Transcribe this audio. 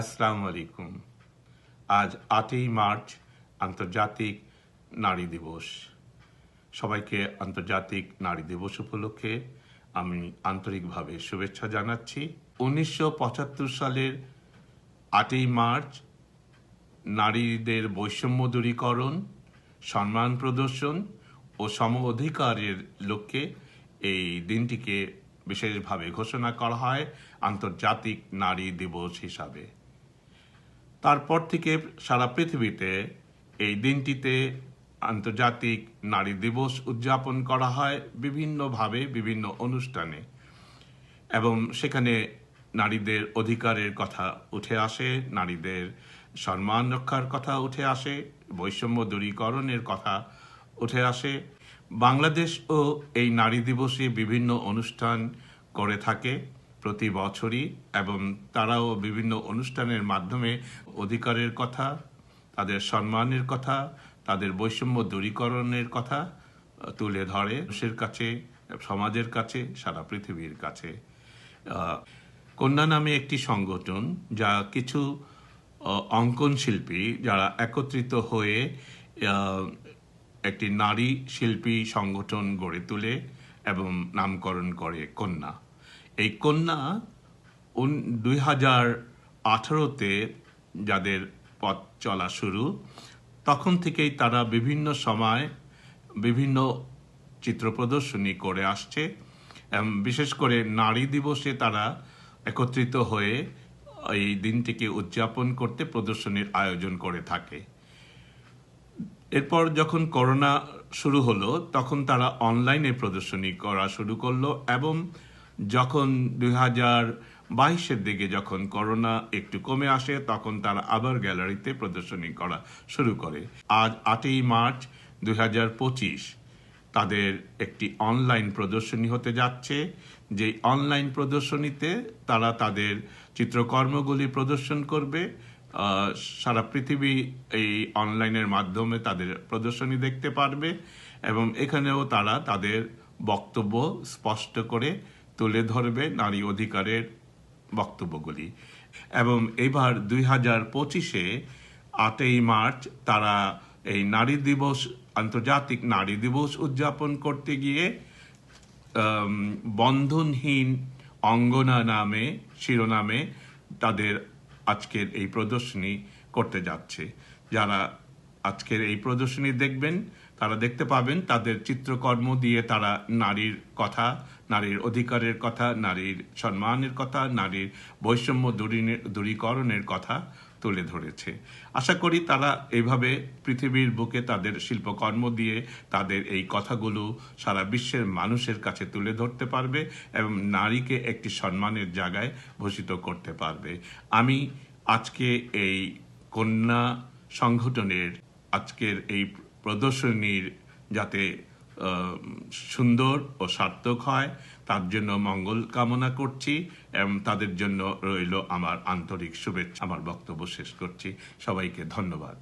আসসালামু আলাইকুম। আজ আটই মার্চ, আন্তর্জাতিক নারী দিবস। সবাইকে আন্তর্জাতিক নারী দিবস উপলক্ষে আমি আন্তরিকভাবে শুভেচ্ছা জানাচ্ছি। উনিশশো পঁচাত্তর সালের আটই মার্চ, নারীদের বৈষম্য দূরীকরণ, সম্মান প্রদর্শন ও সম অধিকারের লক্ষ্যে এই দিনটিকে বিশেষভাবে ঘোষণা করা হয় আন্তর্জাতিক নারী দিবস হিসাবে। তারপর থেকে সারা পৃথিবীতে এই দিনটিতে আন্তর্জাতিক নারী দিবস উদযাপন করা হয় বিভিন্নভাবে, বিভিন্ন অনুষ্ঠানে। এবং সেখানে নারীদের অধিকারের কথা উঠে আসে, নারীদের সম্মান রক্ষার কথা উঠে আসে, বৈষম্য দূরীকরণের কথা উঠে আসে। বাংলাদেশও এই নারী দিবসে বিভিন্ন অনুষ্ঠান করে থাকে। প্রতি বছরই এবং তারাও বিভিন্ন অনুষ্ঠানের মাধ্যমে অধিকারের কথা, তাদের সম্মানের কথা, তাদের বৈষম্য দূরীকরণের কথা তুলে ধরে মানুষের কাছে, সমাজের কাছে, সারা পৃথিবীর কাছে। কন্যা নামে একটি সংগঠন যা কিছু অঙ্কন শিল্পী যারা একত্রিত হয়ে একটি নারী শিল্পী সংগঠন গড়ে তোলে এবং নামকরণ করে কন্যা। এই কন্যা দুই হাজার আঠারোতে যাদের পথ চলা শুরু, তখন থেকেই তারা বিভিন্ন সময় বিভিন্ন চিত্র প্রদর্শনী করে আসছে। বিশেষ করে নারী দিবসে তারা একত্রিত হয়ে এই দিনটিকে উদযাপন করতে প্রদর্শনীর আয়োজন করে থাকে। এরপর যখন করোনা শুরু হলো, তখন তারা অনলাইনে প্রদর্শনী করা শুরু করল এবং যখন দুই হাজার বাইশের দিকে যখন করোনা একটু কমে আসে, তখন তারা আবার গ্যালারিতে প্রদর্শনী করা শুরু করে। আজ আটই মার্চ দুই হাজার পঁচিশ তাদের একটি অনলাইন প্রদর্শনী হতে যাচ্ছে। যে অনলাইন প্রদর্শনীতে তারা তাদের চিত্রকর্মগুলি প্রদর্শন করবে সারা পৃথিবী এই অনলাইনের মাধ্যমে তাদের প্রদর্শনী দেখতে পারবে এবং এখানেও তারা তাদের বক্তব্য স্পষ্ট করে তুলে ধরবে নারী অধিকারের বক্তব্যগুলি। এবং এবার দুই হাজার পঁচিশে আটই মার্চ তারা এই নারী দিবস, আন্তর্জাতিক নারী দিবস উদযাপন করতে গিয়ে বন্ধনহীন অঙ্গনা নামে, শিরোনামে তাদের আজকের এই প্রদর্শনী করতে যাচ্ছে। যারা আজকের এই প্রদর্শনী দেখবেন তারা দেখতে পাবেন তাদের চিত্রকর্ম দিয়ে তারা নারীর কথা, নারীর অধিকারের কথা, নারীর সম্মানের কথা, নারীর বৈষম্য দূরীকরণের কথা তুলে ধরেছে। আশা করি তারা এইভাবে পৃথিবীর বুকে তাদের শিল্পকর্ম দিয়ে তাদের এই কথাগুলো সারা বিশ্বের মানুষের কাছে তুলে ধরতে পারবে এবং নারীকে একটি সম্মানের জায়গায় ভূষিত করতে পারবে। আমি আজকে এই কন্যা সংগঠনের আজকের এই প্রদর্শনীর যাতে সুন্দর ও সার্থক হয়, তার জন্য মঙ্গল কামনা করছি, এবং তাদের জন্য রইল আমার আন্তরিক শুভেচ্ছা। আমার বক্তব্য শেষ করছি। সবাইকে ধন্যবাদ।